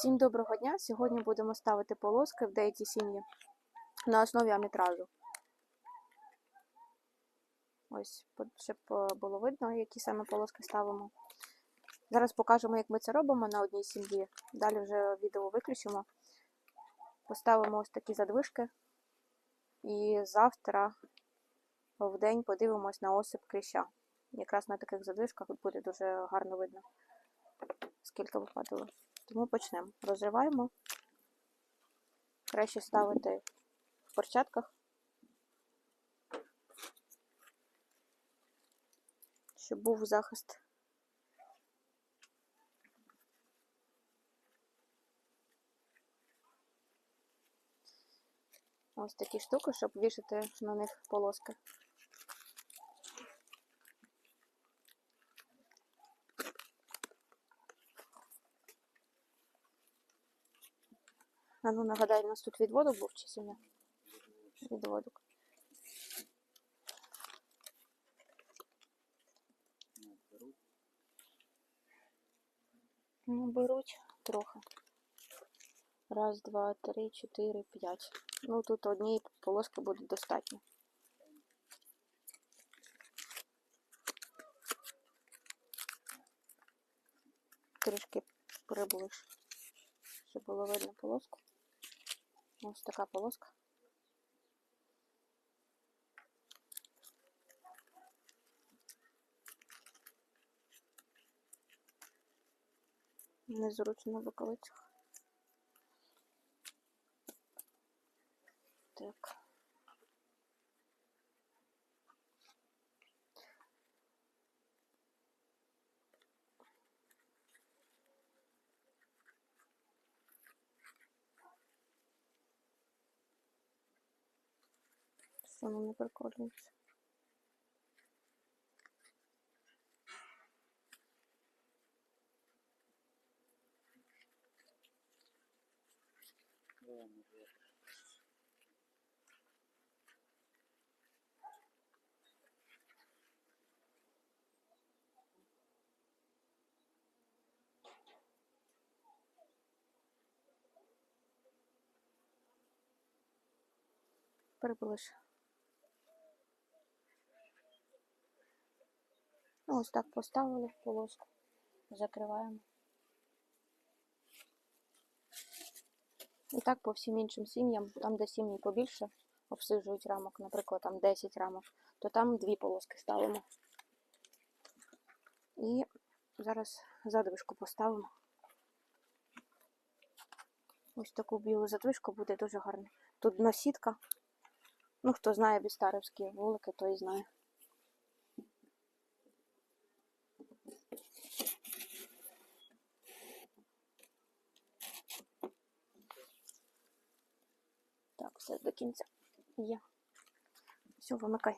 Всім доброго дня! Сьогодні будемо ставити полоски в деякі сім'ї на основі амітражу. Ось, щоб е, було видно, які саме полоски ставимо. Зараз покажемо, як ми це робимо на одній сім'ї. Далі вже відео виключимо. Поставимо ось такі задвижки. І завтра в день подивимось на осип кліща. Якраз на таких задвижках буде дуже гарно видно, скільки випадало. Тому почнемо. Розриваємо. Краще ставити в перчатках, щоб був захист. Ось такі штуки, щоб вішати на них полоски. А ну нагадай, у нас тут відводок був чи сім'я? Відводок. Ну, беруть трохи. Раз, два, три, чотири, п'ять. Ну тут однієї полоски буде достатньо. Трішки приближ, щоб було видно полоску. Ось така полоска. Незручно в рукавицях. Так. Воно не приколюється? Приближ. Ну, ось так поставили в полоску. Закриваємо. І так по всім іншим сім'ям, там, де сім'ї побільше обсиджують рамок, наприклад, там 10 рамок, то там дві полоски ставимо. І зараз задвижку поставимо. Ось таку білу задвижку буде дуже гарно. Тут дно сітка. Ну, хто знає бістарівські вулики, той знає. Так, все до кінця. Є. Все, вимикай.